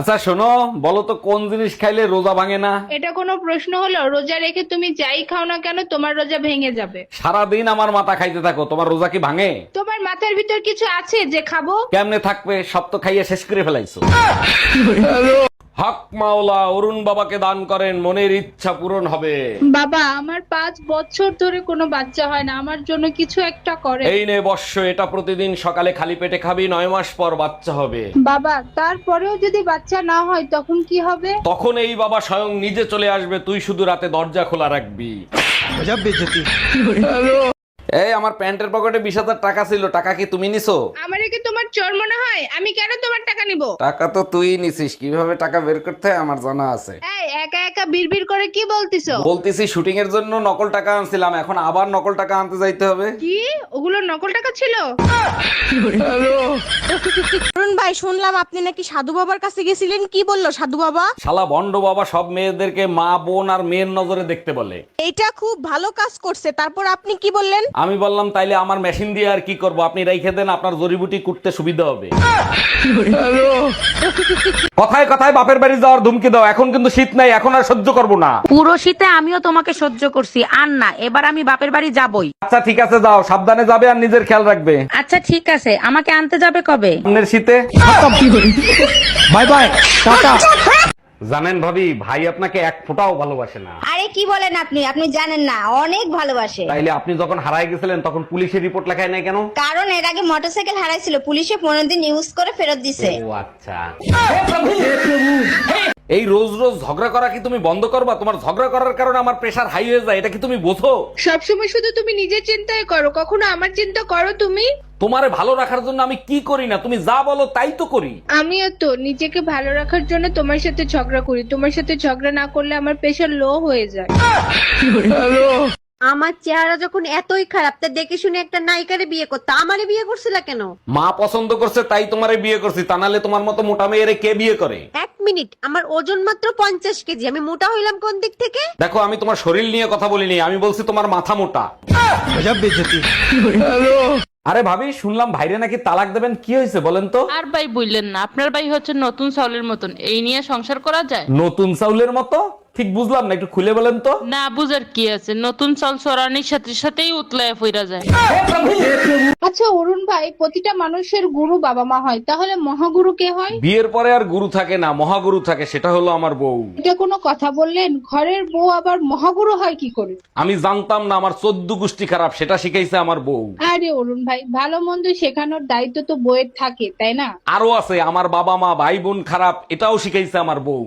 আচ্ছা শোনো বলো তো কোন জিনিস খাইলে রোজা ভাঙে না? এটা কোনো প্রশ্ন হলো? রোজা রেখে তুমি যাই খাও না কেন তোমার রোজা ভেঙে যাবে। সারাদিন আমার মাথা খাইতে থাকো তোমার রোজা কি ভাঙে? তোমার মাথার ভিতর কিছু আছে যে খাব? কেমনে থাকবে? সব তো খাইয়ে শেষ করে ফেলাইছো। হক মাওলা অরুণ বাবাকে দান করেন মনের ইচ্ছা পূরণ হবে। বাবা আমার পাঁচ বছর ধরে কোনো বাচ্চা হয় না আমার জন্য কিছু একটা করে এই নে বর্ষ এটা প্রতিদিন সকালে খালি পেটে খাবি নয় মাস পর বাচ্চা হবে। বাবা তারপরেও যদি বাচ্চা না হয় তখন কি হবে? তখন এই বাবা স্বয়ং নিজে চলে আসবে তুই শুধু রাতে দরজা খোলা রাখবি। এই আমার প্যান্টের পকেটে বিশ হাজার টাকা ছিল টাকা কি তুমি নিছো? আমার কি তোমার চোর মনে হয়? আমি কেন তোমার টাকা নিব? টাকা তো তুই নিছিস কীভাবে টাকা বের করতে হয় আমার জানা আছে। এই একা একা বিড়বিড় করে কি বলতিছো? বলতেছি শুটিং এর জন্য নকল টাকা আনছিলাম এখন আবার নকল টাকা আনতে যাইতে হবে। কি? ওগুলো নকল টাকা ছিল? অরুণ ভাই শুনলাম আপনি নাকি সাধু বাবার কাছে গেছিলেন কি বলল সাধু বাবা? শালা বন্ড বাবা সব মেয়েদেরকে মা বোন আর মেয়ের নজরে দেখতে বলে। এটা খুব ভালো কাজ করছে। তারপর আপনি কি বললেন? আমি বললাম তাইলে আমার মেশিন দিয়ে আর কি করব? আপনি রেখে দেন আপনার জড়িবুটি কুটতে সুবিধা হবে। কথায় কথায় বাপের বাড়ি যাওয়ার ধুমকি দাও। এখন কিন্তু শীত নাই এখন আর সহ্য করব না। পুরো শীতে আমিও তোমাকে সহ্য করছি। আর না এবার আমি বাপের বাড়ি যাবই। আচ্ছা ঠিক আছে যাও। সাবধানে যাবে আর নিজের খেয়াল রাখবে। আচ্ছা ঠিক আছে। আমাকে আনতে যাবে কবে? সামনের শীতে। Bye bye tata. জানেন ভাবি ভাই আপনাকে এক ফোঁটাও ভালোবাসে না। আরে কি বলেন আপনি? আপনি জানেন না অনেক ভালোবাসে। তাইলে আপনি যখন হারায় গেছিলেন তখন পুলিশের রিপোর্ট লেখায় নাই কেন? কারণ এর আগে মোটরসাইকেল হারাইছিল পুলিশে পনেরো দিন ইউজ করে ফেরত দিছে। ও আচ্ছা। এই রোজ রোজ ঝগড়া করা কি তুমি বন্ধ করবা? তোমার ঝগড়া করার কারণে আমার প্রেশার হাই হয়ে যায় এটা কি তুমি বোঝো? সবসময় শুধু তুমি নিজের চিন্তাই করো কখনো আমার চিন্তা করো তুমি? তোমারে ভালো রাখার জন্য আমি কি করি না? তুমি যা বলো তাই তো করি। আমিও তো নিজেকে ভালো রাখার জন্য তোমার সাথে ঝগড়া করি। তোমার সাথে ঝগড়া না করলে আমার প্রেশার লো হয়ে যায়। আমার চেহারা যখন এতই খারাপ তা দেখে শুনে একটা নায়িকারে বিয়ে করতে আমারে বিয়ে করছিল কেন? মা পছন্দ করছে তাই তোমারে বিয়ে করছি। তা নাহলে তোমার মতো মোটা মেয়েরে কে বিয়ে করে? এক মিনিট আমার ওজন মাত্র পঞ্চাশ কেজি আমি মোটা হইলাম কোন দিক থেকে? দেখো আমি তোমার শরীর নিয়ে কথা বলিনি আমি বলছি তোমার মাথা মোটা। আরে ভাবি শুনলাম ভাইরে নাকি তালাক দেবেন। কি হয়েছে বলেন তো? আর ভাই বললেন না আপনার ভাই হচ্ছে নতুন চাউলের মতন। এই নিয়ে সংসার করা যায়? নতুন চাউলের মতো? ঠিক বুঝলাম না একটু খুলে বলেন তো। না বুঝার কি আছে? নতুন চাল চড়ানির সাথে সাথেই উতলায় ফিরা যায়। আচ্ছা অরুণ ভাই প্রতিটা মানুষের গুরু বাবা মা হয় তাহলে মহাগুরু কে হয়? বিয়ের পরে আর গুরু থাকে না মহাগুরু থাকে সেটা হলো আমার বউ। এটা কোনো কথা বললেন? ঘরের বউ আবার মহাগুরু হয় কি করে? আমি জানতাম না আমার চোদ্দ গোষ্ঠী খারাপ সেটা শিখাইছে আমার বউ। আরে অরুণ ভাই ভালো মন্দ শেখানোর দায়িত্ব তো বউয়ের থাকে তাই না? আরও আছে আমার বাবা মা ভাই বোন খারাপ এটাও শিখাইছে আমার বউ।